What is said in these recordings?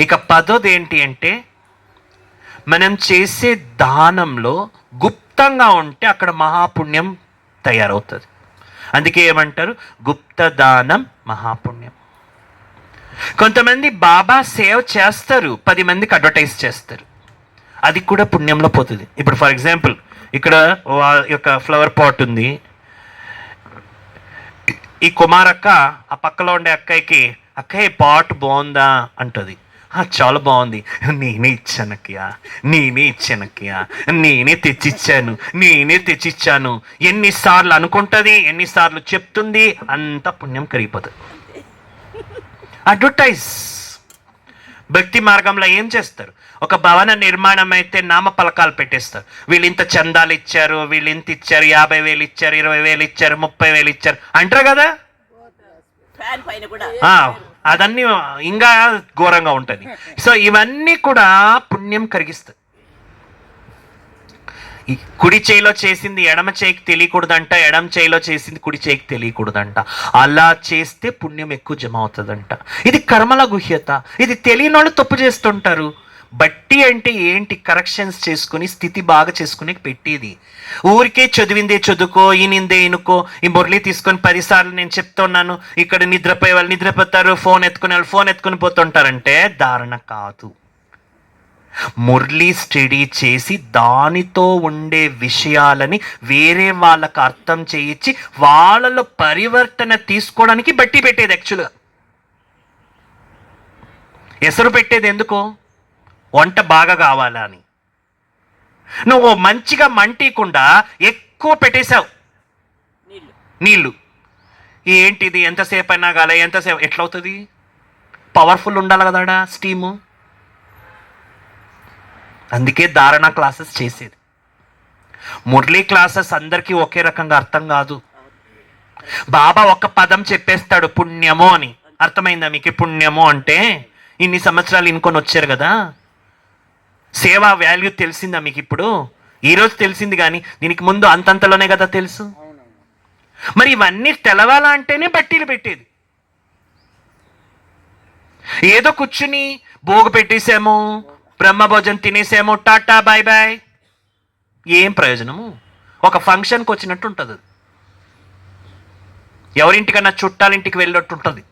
ఇక పదోది ఏంటి అంటే మనం చేసే దానంలో గుప్తంగా ఉంటే అక్కడ మహాపుణ్యం తయారవుతుంది. అందుకే ఏమంటారు? గుప్త దానం మహాపుణ్యం. కొంతమంది బాబా సేవ చేస్తారు పది మందికి అడ్వర్టైజ్ చేస్తారు. అది కూడా పుణ్యంలో పోతుంది. ఇప్పుడు ఫర్ ఎగ్జాంపుల్ ఇక్కడ యొక్క ఫ్లవర్ పాట్ ఉంది. ఈ కుమారక్క ఆ పక్కలో ఉండే అక్కయ్యకి అక్కయ్య పాట్ బాగుందా? అంటది. చాలా బాగుంది. నేనే ఇచ్చానక్కయ్య నేనే ఇచ్చానక్కయ్య నేనే తెచ్చిచ్చాను. నేనే తెచ్చిచ్చాను. ఎన్నిసార్లు అనుకుంటుంది ఎన్నిసార్లు చెప్తుంది అంత పుణ్యం కరిగిపోతుంది అడ్వర్టైజ్. భక్తి మార్గంలో ఏం చేస్తారు? ఒక భవన నిర్మాణం అయితే నామ పలకాలు పెట్టేస్తారు. వీళ్ళు ఇంత చందాలు ఇచ్చారు వీళ్ళు ఇంత ఇచ్చారు యాభై వేలు ఇచ్చారు ఇరవై వేలు ఇచ్చారు ముప్పై వేలు ఇచ్చారు. అంటారు కదా? అదన్నీ ఇంకా ఘోరంగా ఉంటుంది. సో ఇవన్నీ కూడా పుణ్యం కరిగిస్తుంది. కుడి చేయిలో చేసింది ఎడమ చేయికి తెలియకూడదంట ఎడమ చేయిలో చేసింది కుడి చేయికి తెలియకూడదంట. అలా చేస్తే పుణ్యం ఎక్కువ జమ అవుతుందంట. ఇది కర్మల గుహ్యత. ఇది తెలియని వాళ్ళు తప్పు చేస్తుంటారు. బట్టి అంటే ఏంటి కరెక్షన్స్ చేసుకుని స్థితి బాగా చేసుకుని పెట్టేది? ఊరికే చదివిందే చదువుకో ఈనిందే ఇనుకో ఈ మురళి తీసుకొని పదిసార్లు నేను చెప్తున్నాను ఇక్కడ నిద్రపోయే వాళ్ళు నిద్రపోతారు ఫోన్ ఎత్తుకునే వాళ్ళు ఫోన్ ఎత్తుకుని పోతుంటారంటే దారుణ కాదు. మురళి స్టడీ చేసి దానితో ఉండే విషయాలని వేరే వాళ్ళకు అర్థం చేయించి వాళ్ళలో పరివర్తన తీసుకోవడానికి బట్టి పెట్టేది యాక్చువల్గా ఎసరు పెట్టేది ఎందుకో? వంట బాగా కావాలా అని. నువ్వు మంచిగా మంటీకుండా ఎక్కువ పెట్టేశావు. నీళ్ళు. నీళ్ళు. ఏంటిది ఎంతసేపు అయినా కాలే ఎంతసేపు ఎట్లవుతుంది? పవర్ఫుల్ ఉండాలి కదాడా స్టీము అందుకే ధారణ క్లాసెస్ చేసేది. మురళీ క్లాసెస్ అందరికీ ఒకే రకంగా అర్థం కాదు. బాబా ఒక పదం చెప్పేస్తాడు పుణ్యము అని. అర్థమైందా మీకు పుణ్యము అంటే? ఇన్ని సంవత్సరాలు ఇనుకొని వచ్చారు కదా? సేవా వాల్యూ తెలిసిందా మీకు ఇప్పుడు? ఈరోజు తెలిసింది కానీ దీనికి ముందు అంతంతలోనే కదా తెలుసు? మరి ఇవన్నీ తెలవాలా అంటేనే బట్టీలు పెట్టేది. ఏదో కూర్చుని భోగు పెట్టేసాము బ్రహ్మభోజనం తినేసాము టాటా బాయ్ బాయ్ ఏం ప్రయోజనము? ఒక ఫంక్షన్కి వచ్చినట్టు ఉంటుంది. ఎవరింటికన్నా చుట్టాలింటికి వెళ్ళినట్టు ఉంటుంది.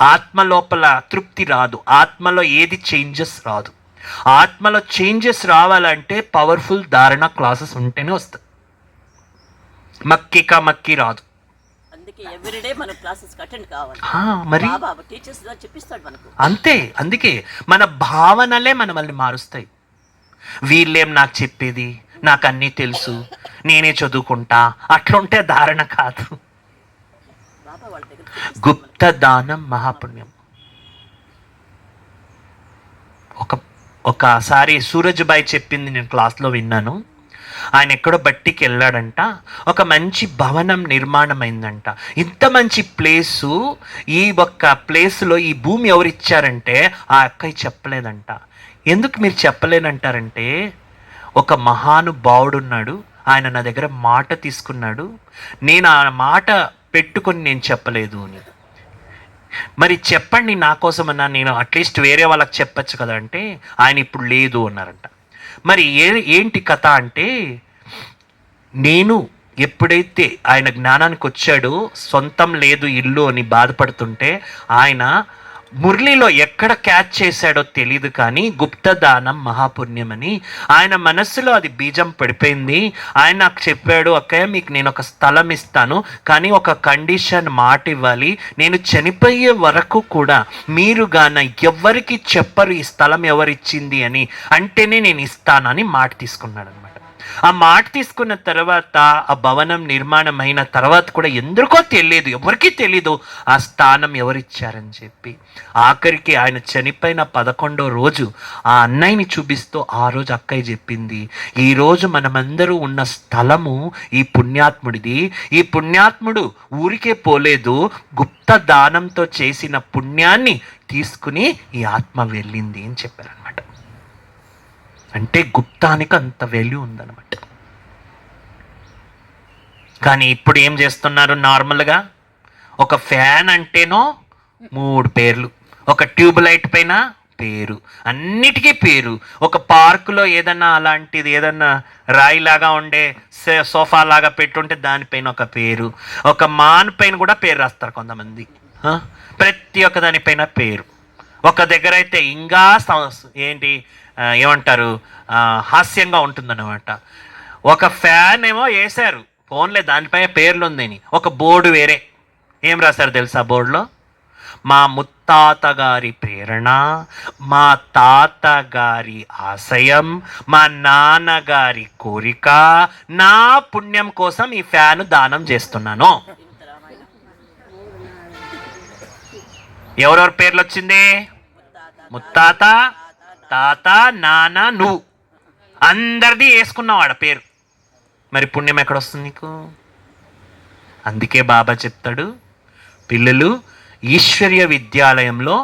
ఆత్మ లోపల తృప్తి రాదు. ఆత్మలో ఏది చేంజెస్ రాదు. ఆత్మలో చేంజెస్ రావాలంటే పవర్ఫుల్ ధారణ క్లాసెస్ ఉంటేనే వస్తాయి. మక్కిక మక్కి రాదు. మరి? అంతే అందుకే మన భావనలే మనల్ని మారుస్తాయి. వీళ్ళేం నాకు చెప్పేది? నాకు అన్నీ తెలుసు. నేనే చదువుకుంటా. అట్లుంటే ధారణ కాదు బాబా వాళ్ళ దగ్గర చూపిస్తాడు గుప్త దానం మహాపుణ్యం. ఒక ఒకసారి సూరజ్బాయ్ చెప్పింది నేను క్లాస్లో విన్నాను. ఆయన ఎక్కడో బట్టికి వెళ్ళాడంట. ఒక మంచి భవనం నిర్మాణం అయిందంట ఇంత మంచి ప్లేసు ఈ ఒక్క ప్లేస్లో ఈ భూమి ఎవరిచ్చారంటే ఆ అక్కయ్య చెప్పలేదంట. ఎందుకు మీరు చెప్పలేనంటారంటే ఒక మహానుభావుడున్నాడు. ఆయన నా దగ్గర మాట తీసుకున్నాడు. నేను ఆ మాట పెట్టుకొని నేను చెప్పలేదు అని. మరి చెప్పండి నా కోసమన్నా నేను అట్లీస్ట్ వేరే వాళ్ళకి చెప్పచ్చు కదా అంటే ఆయన ఇప్పుడు లేదు అన్నారంట. మరి ఏ ఏంటి కథ అంటే నేను ఎప్పుడైతే ఆయన జ్ఞానానికి వచ్చాడో సొంతం లేదు ఇల్లు అని బాధపడుతుంటే ఆయన మురళిలో ఎక్కడ క్యాచ్ చేశాడో తెలియదు కానీ గుప్తదానం మహాపుణ్యమని ఆయన మనస్సులో అది బీజం పడిపోయింది. ఆయన నాకు చెప్పాడు అక్కయ్య మీకు నేను ఒక స్థలం ఇస్తాను కానీ ఒక కండిషన్ మాట ఇవ్వాలి. నేను చనిపోయే వరకు కూడా మీరు గాన ఎవ్వరికి చెప్పరు ఈ స్థలం ఎవరిచ్చింది అని. అంటేనే నేను ఇస్తానని మాట తీసుకున్నాడు అనమాట ఆ మాట తీసుకున్న తర్వాత ఆ భవనం నిర్మాణం అయిన తర్వాత కూడా ఎందుకో తెలియదు ఎవరికీ తెలీదు ఆ స్థానం ఎవరిచ్చారని చెప్పి. ఆఖరికి ఆయన చనిపోయిన పదకొండో రోజు ఆ అన్నయ్యని చూపిస్తూ ఆ రోజు అక్కయ్య చెప్పింది ఈ రోజు మనమందరూ ఉన్న స్థలము ఈ పుణ్యాత్ముడిది. ఈ పుణ్యాత్ముడు ఊరికే పోలేదు గుప్త దానంతో చేసిన పుణ్యాన్ని తీసుకుని ఈ ఆత్మ వెళ్ళింది అని చెప్పారనమాట అంటే గుప్తానికి అంత వాల్యూ ఉందన్నమాట. కానీ ఇప్పుడు ఏం చేస్తున్నారు నార్మల్గా? ఒక ఫ్యాన్ అంటేనో మూడు పేర్లు. ఒక ట్యూబ్ లైట్ పైన పేరు. అన్నిటికీ పేరు. ఒక పార్కులో ఏదన్నా అలాంటిది ఏదన్నా రాయిలాగా ఉండే సోఫా లాగా పెట్టుంటే దానిపైన ఒక పేరు. ఒక మాన్ పైన కూడా పేరు రాస్తారు కొంతమంది. ప్రతి ఒక్క దానిపైన పేరు. ఒక దగ్గర అయితే ఇంకా ఏంటి ఏమంటారు హాస్యంగా ఉంటుందన్నమాట. ఒక ఫ్యాన్ ఏమో వేశారు ఫోన్లే దానిపై పేర్లు ఉందని ఒక బోర్డు వేరే. ఏం రాశారు తెలుసా బోర్డులో? మా ముత్తాత గారి ప్రేరణ మా తాత గారి ఆశయం మా నాన్నగారి కోరిక నా పుణ్యం కోసం ఈ ఫ్యాన్ దానం చేస్తున్నాను ఇంత రామాయణం ఎవరెవరి పేర్లు వచ్చింది ముత్తాత తాత నాన్న నువ్వు. అందరిది వేసుకున్నావు ఆడ పేరు. మరి పుణ్యం ఎక్కడ వస్తుంది నీకు? అందుకే బాబా చెప్తాడు పిల్లలు ఈశ్వర్య విద్యాలయంలో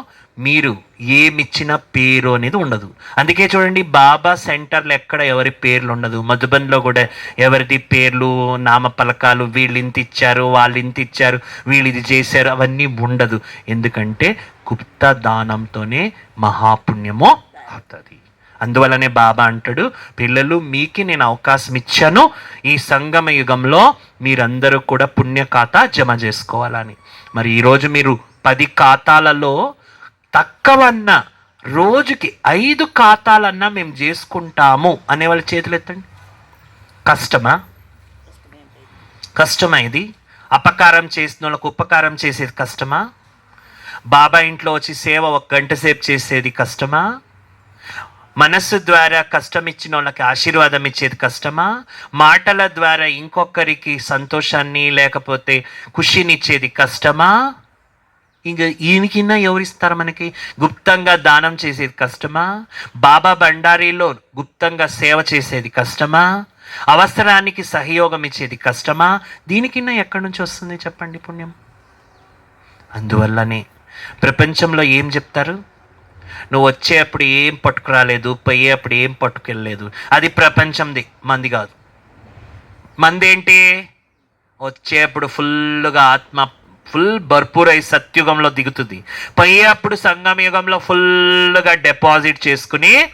మీరు ఏమిచ్చిన పేరు అనేది ఉండదు. అందుకే చూడండి బాబా సెంటర్లు ఎక్కడ ఎవరి పేర్లు ఉండదు. మధుబన్లో కూడా ఎవరిది పేర్లు నామపలకాలు వీళ్ళు ఇంత ఇచ్చారు వాళ్ళు ఇంత ఇచ్చారు వీళ్ళు ఇది చేశారు అవన్నీ ఉండదు. ఎందుకంటే గుప్త దానంతోనే మహాపుణ్యము అవుతుంది. అందువల్లనే బాబా అంటాడు పిల్లలు మీకి నేను అవకాశం ఇచ్చాను. ఈ సంగమ యుగంలో మీరందరూ కూడా పుణ్య ఖాతా జమ చేసుకోవాలని. మరి ఈరోజు మీరు పది ఖాతాలలో తక్కువన్న రోజుకి ఐదు ఖాతాలన్నా మేము చేసుకుంటాము అనే వాళ్ళ చేతులు ఎత్తండి. కష్టమా? కష్టమా ఇది? అపకారం చేసిన వాళ్ళకు ఉపకారం చేసేది కష్టమా? బాబా ఇంట్లో వచ్చి సేవ ఒక గంట సేపు చేసేది కష్టమా? మనస్సు ద్వారా కష్టం ఇచ్చిన వాళ్ళకి ఆశీర్వాదం ఇచ్చేది కష్టమా? మాటల ద్వారా ఇంకొకరికి సంతోషాన్ని లేకపోతే ఖుషినిచ్చేది కష్టమా? ఇంక ఈయనకిన్నా ఎవరిస్తారు మనకి? గుప్తంగా దానం చేసేది కష్టమా? బాబా బండారీలో గుప్తంగా సేవ చేసేది కష్టమా? అవసరానికి సహయోగం ఇచ్చేది కష్టమా? దీనికిన్నా ఎక్కడి నుంచి వస్తుంది చెప్పండి పుణ్యం? అందువల్లనే ప్రపంచంలో ఏం చెప్తారు? నువ్వు వచ్చేప్పుడు ఏం పట్టుకురాలేదు పోయేప్పుడు ఏం పట్టుకెళ్ళలేదు. అది ప్రపంచంది మంది కాదు. మందేంటి? వచ్చేప్పుడు ఫుల్గా ఆత్మ ఫుల్ భర్పూరై సత్యుగంలో దిగుతుంది. పై అప్పుడు సంగమ యుగంలో ఫుల్గా డిపాజిట్ చేసుకుని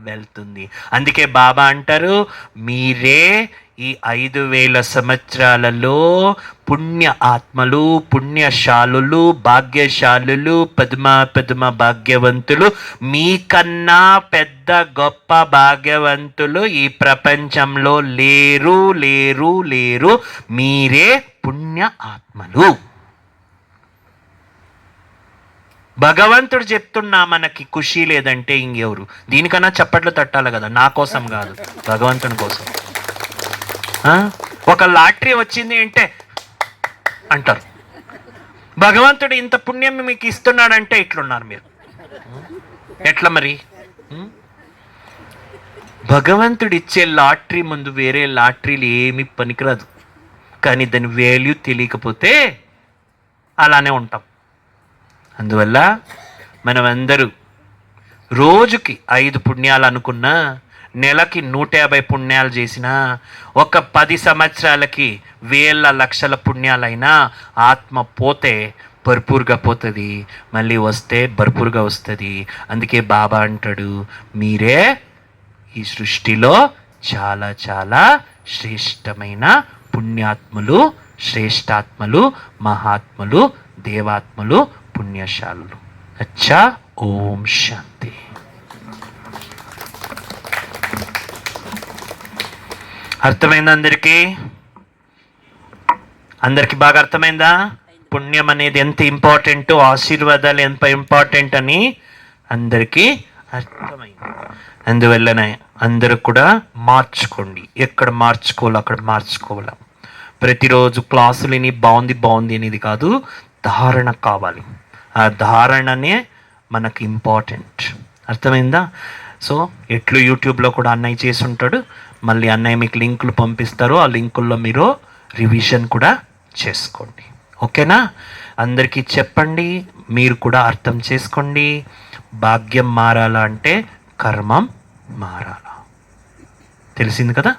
వెళ్తుంది. అందుకే బాబా అంటారు మీరే ఈ ఐదు వేల సంవత్సరాలలో పుణ్య ఆత్మలు పుణ్యశాలులు భాగ్యశాలులు పద్మ పద్మ భాగ్యవంతులు మీకన్నా పెద్ద గొప్ప భాగ్యవంతులు ఈ ప్రపంచంలో లేరు లేరు లేరు. మీరే పుణ్య ఆత్మలు. భగవంతుడు చెప్తున్నా మనకి ఖుషి లేదంటే ఇంకెవరు? దీనికన్నా చప్పట్లు తట్టాలి కదా నా కోసం కాదు భగవంతుని కోసం. ఒక లాటరీ వచ్చింది అంటే అంటారు. భగవంతుడు ఇంత పుణ్యం మీకు ఇస్తున్నాడంటే ఇట్లున్నారు మీరు. ఎట్లా మరి? భగవంతుడు ఇచ్చే లాటరీ ముందు వేరే లాటరీలు ఏమి పనికిరాదు. కానీ దాని వాల్యూ తెలియకపోతే అలానే ఉంటాం. అందువల్ల మనమందరూ రోజుకి ఐదు పుణ్యాలు అనుకున్నా నెలకి నూట యాభై పుణ్యాలు చేసినా ఒక పది సంవత్సరాలకి వేల లక్షల పుణ్యాలైనా ఆత్మ పోతే భర్పూర్గా పోతుంది. మళ్ళీ వస్తే భర్పూర్గా వస్తుంది. అందుకే బాబా అంటాడు మీరే ఈ సృష్టిలో చాలా చాలా శ్రేష్టమైన పుణ్యాత్ములు శ్రేష్టాత్మలు మహాత్ములు దేవాత్మలు పుణ్యశాలులు అచ్చా ఓం శాంతి. అర్థమైందా అందరికీ? అందరికి బాగా అర్థమైందా? పుణ్యం అనేది ఎంత ఇంపార్టెంట్ ఆశీర్వాదాలు ఎంత ఇంపార్టెంట్ అని అందరికీ అర్థమైంది. అందువల్లనే అందరూ కూడా మార్చుకోండి. ఎక్కడ మార్చుకోవాలో అక్కడ మార్చుకోవాలి. ప్రతిరోజు క్లాసులని బాగుంది బాగుంది అనేది కాదు ధారణ కావాలి. ఆ ధారణనే మనకి ఇంపార్టెంట్. అర్థమైందా? సో ఎట్లు యూట్యూబ్లో కూడా అన్నయ్య చేసి ఉంటాడు మళ్ళీ అన్నయ్య మీకు లింకులు పంపిస్తారు. ఆ లింకుల్లో మీరు రివిజన్ కూడా చేసుకోండి. ఓకేనా? అందరికీ చెప్పండి. మీరు కూడా అర్థం చేసుకోండి. భాగ్యం మారాలా అంటే కర్మం మారాలా. తెలిసింది కదా?